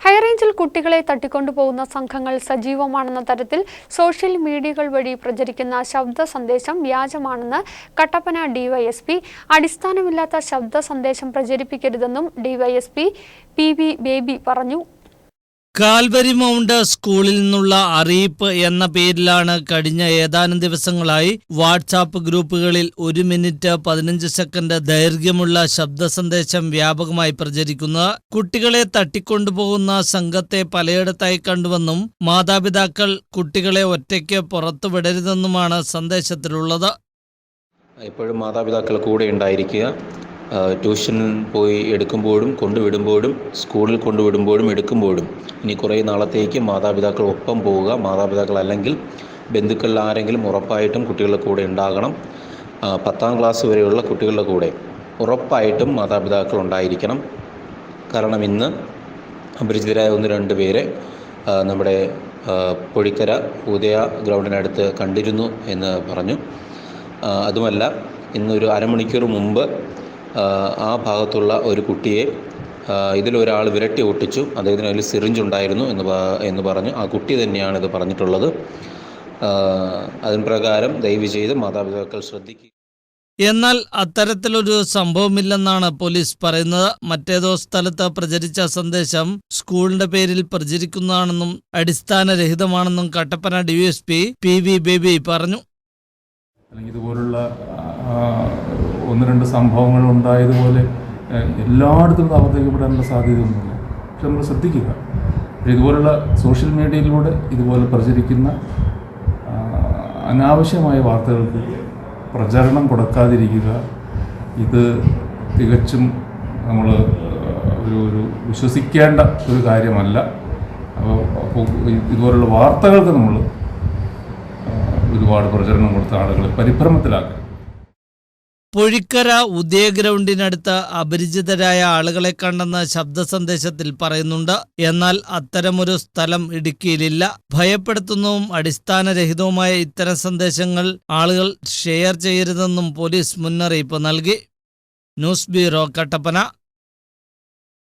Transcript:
ഹൈറേഞ്ചിൽ കുട്ടികളെ തട്ടിക്കൊണ്ടുപോകുന്ന സംഘങ്ങൾ സജീവമാണെന്ന തരത്തിൽ സോഷ്യൽ മീഡിയകൾ വഴി പ്രചരിക്കുന്ന ശബ്ദ സന്ദേശം വ്യാജമാണെന്ന് കട്ടപ്പന ഡിവൈഎസ്പി അടിസ്ഥാനമില്ലാത്ത ശബ്ദ സന്ദേശം പ്രചരിപ്പിക്കരുതെന്നും ഡിവൈഎസ്പി പി ബേബി പറഞ്ഞു. കാൽവരി മൗണ്ട് സ്കൂളിൽ നിന്നുള്ള അറിയിപ്പ് എന്ന പേരിലാണ് കഴിഞ്ഞ ഏതാനും ദിവസങ്ങളായി വാട്സാപ്പ് ഗ്രൂപ്പുകളിൽ ഒരു മിനിറ്റ് പതിനഞ്ച് സെക്കൻഡ് ദൈർഘ്യമുള്ള ശബ്ദ സന്ദേശം വ്യാപകമായി പ്രചരിക്കുന്നത് കുട്ടികളെ തട്ടിക്കൊണ്ടുപോകുന്ന സംഘത്തെ പലയിടത്തായി കണ്ടുവെന്നും മാതാപിതാക്കൾ കുട്ടികളെ ഒറ്റയ്ക്ക് പുറത്തു വിടരുതെന്നുമാണ് സന്ദേശത്തിലുള്ളത്. എപ്പോഴും മാതാപിതാക്കൾ കൂടെ ഉണ്ടായിരിക്കുക. ട്യൂഷൻ പോയി എടുക്കുമ്പോഴും കൊണ്ടുവിടുമ്പോഴും സ്കൂളിൽ കൊണ്ടുവിടുമ്പോഴും എടുക്കുമ്പോഴും ഇനി കുറേ നാളത്തേക്ക് മാതാപിതാക്കൾ ഒപ്പം പോവുക മാതാപിതാക്കൾ അല്ലെങ്കിൽ ബന്ധുക്കളിൽ ആരെങ്കിലും ഉറപ്പായിട്ടും കുട്ടികളുടെ കൂടെ ഉണ്ടാകണം. പത്താം ക്ലാസ് വരെയുള്ള കുട്ടികളുടെ കൂടെ ഉറപ്പായിട്ടും മാതാപിതാക്കൾ ഉണ്ടായിരിക്കണം. കാരണം ഇന്ന് അപരിചിതരായ ഒന്ന് രണ്ട് പേരെ നമ്മുടെ പൊഴിക്കര ഉദയ ഗ്രൗണ്ടിനടുത്ത് കണ്ടിരുന്നു എന്ന് പറഞ്ഞു. അതുമല്ല ഇന്നൊരു അരമണിക്കൂർ മുമ്പ് ആ, ഭാഗത്തുള്ള ഒരു കുട്ടിയെ ഇതിലൊരാൾ വിരട്ടി ഒട്ടിച്ചു. അദ്ദേഹത്തിന് അതിൽ സിറിഞ്ച് ഉണ്ടായിരുന്നു എന്ന് എന്ന് പറഞ്ഞു. ആ കുട്ടി തന്നെയാണ് ഇത് പറഞ്ഞിട്ടുള്ളത്. അതിന് പ്രകാരം ദയവ് ചെയ്ത് മാതാപിതാക്കൾ ശ്രദ്ധിക്കുക. എന്നാൽ അത്തരത്തിലൊരു സംഭവമില്ലെന്നാണ് പോലീസ് പറയുന്നത്. മറ്റേതോ സ്ഥലത്ത് പ്രചരിച്ച സന്ദേശം സ്കൂളിന്റെ പേരിൽ പ്രചരിക്കുന്നതാണെന്നും അടിസ്ഥാനരഹിതമാണെന്നും Kattappana DYSP P V Baby പറഞ്ഞു. അല്ലെങ്കിൽ ഇതുപോലുള്ള ഒന്ന് രണ്ട് സംഭവങ്ങൾ ഉണ്ടായതുപോലെ എല്ലായിടത്തും ആവർത്തിക്കപ്പെടാനുള്ള സാധ്യതയൊന്നുമില്ല. പക്ഷെ നമ്മൾ ശ്രദ്ധിക്കുക. ഇതുപോലുള്ള സോഷ്യൽ മീഡിയയിലൂടെ ഇതുപോലെ പ്രചരിക്കുന്ന അനാവശ്യമായ വാർത്തകൾക്ക് പ്രചരണം കൊടുക്കാതിരിക്കുക ഇത് തികച്ചും നമ്മൾ ഒരു ഒരു വിശ്വസിക്കേണ്ട ഒരു കാര്യമല്ല. അപ്പോൾ ഇതുപോലുള്ള വാർത്തകൾക്ക് നമ്മൾ ഒരുപാട് പ്രചരണം കൊടുത്ത ആളുകളെ പരിഭ്രമത്തിലാക്കുക. പൊഴിക്കര ഉദയ ഗ്രൗണ്ടിനടുത്ത് അപരിചിതരായ ആളുകളെ കണ്ടെന്ന് ശബ്ദ സന്ദേശത്തിൽ പറയുന്നുണ്ട് എന്നാൽ അത്തരമൊരു സ്ഥലം ഇടുക്കിയിലില്ല. ഭയപ്പെടുത്തുന്നതും അടിസ്ഥാനരഹിതവുമായ ഇത്തരം സന്ദേശങ്ങൾ ആളുകൾ ഷെയർ ചെയ്യരുതെന്നും പോലീസ് മുന്നറിയിപ്പ് നൽകി. News bureau Kattappana.